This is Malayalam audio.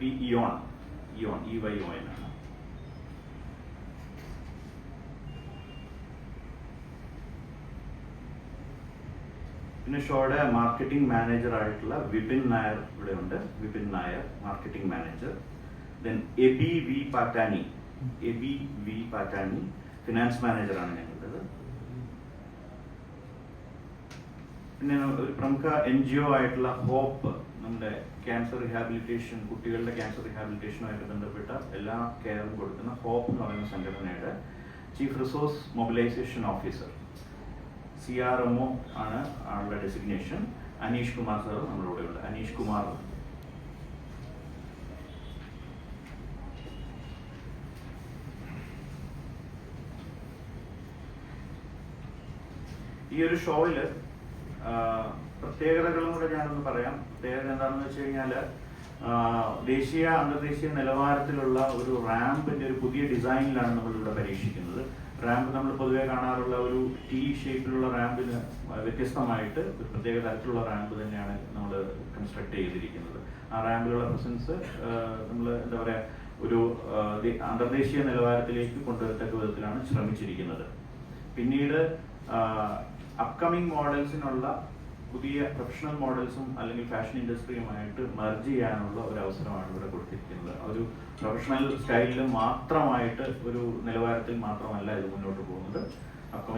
P Eon Eon E Y O N ആണ് പിന്നെ ഷോയുടെ മാർക്കറ്റിംഗ് മാനേജർ ആയിട്ടുള്ള വിപിൻ നായർ ഇവിടെ ഉണ്ട് Vipin Nair marketing manager then Abi V Pattani Abi V Pattani finance മാനേജറാണ് ഞങ്ങളുടേത്. പിന്നെ ഒരു പ്രമുഖ എൻ ജി ഒ ആയിട്ടുള്ള ഹോപ്പ് നമ്മുടെ ക്യാൻസർ റിഹാബിലിറ്റേഷൻ കുട്ടികളുടെ ക്യാൻസർ റിഹാബിലിറ്റേഷനുമായിട്ട് ബന്ധപ്പെട്ട എല്ലാ കെയറും കൊടുക്കുന്ന ഹോപ്പ് എന്ന് പറയുന്ന സംഘടനയുടെ chief resource mobilisation officer C R M O ആണ് ആളുടെ ഡെസിഗ്നേഷൻ അനീഷ് കുമാർ സാർ നമ്മുടെ കൂടെ ഉണ്ട്. അനീഷ് കുമാർ. ഈ ഒരു ഷോയിൽ പ്രത്യേകതകളും കൂടെ ഞാനൊന്ന് പറയാം. പ്രത്യേകത എന്താണെന്ന് വെച്ച് കഴിഞ്ഞാൽ ദേശീയ അന്തർദേശീയ നിലവാരത്തിലുള്ള ഒരു റാമ്പിന്റെ ഒരു പുതിയ ഡിസൈനിലാണ് നമ്മൾ ഇവിടെ പരീക്ഷിക്കുന്നത്. റാമ്പ് നമ്മൾ പൊതുവെ കാണാറുള്ള ഒരു ടി ഷേപ്പിലുള്ള റാമ്പിന് വ്യത്യസ്തമായിട്ട് ഒരു പ്രത്യേക തരത്തിലുള്ള റാമ്പ് തന്നെയാണ് നമ്മൾ കൺസ്ട്രക്ട് ചെയ്തിരിക്കുന്നത്. ആ റാമ്പിലുള്ള പ്രസൻസ് നമ്മൾ എന്താ പറയുക ഒരു അന്തർദേശീയ നിലവാരത്തിലേക്ക് കൊണ്ടുവരത്തക്ക വിധത്തിലാണ് ശ്രമിച്ചിരിക്കുന്നത്. പിന്നീട് അപ്കമിങ് മോഡൽസിനുള്ള പുതിയ പ്രൊഫഷണൽ മോഡൽസും അല്ലെങ്കിൽ ഫാഷൻ ഇൻഡസ്ട്രിയുമായിട്ട് മെർജ് ചെയ്യാനുള്ള ഒരു അവസരമാണ് ഇവിടെ കൊടുത്തിരിക്കുന്നത്. ഒരു പ്രൊഫഷണൽ സ്റ്റൈലിൽ മാത്രമായിട്ട് ഒരു നിലവാരത്തിൽ മാത്രമല്ല ഇത് മുന്നോട്ട് പോകുന്നത്. അപ്കമിങ്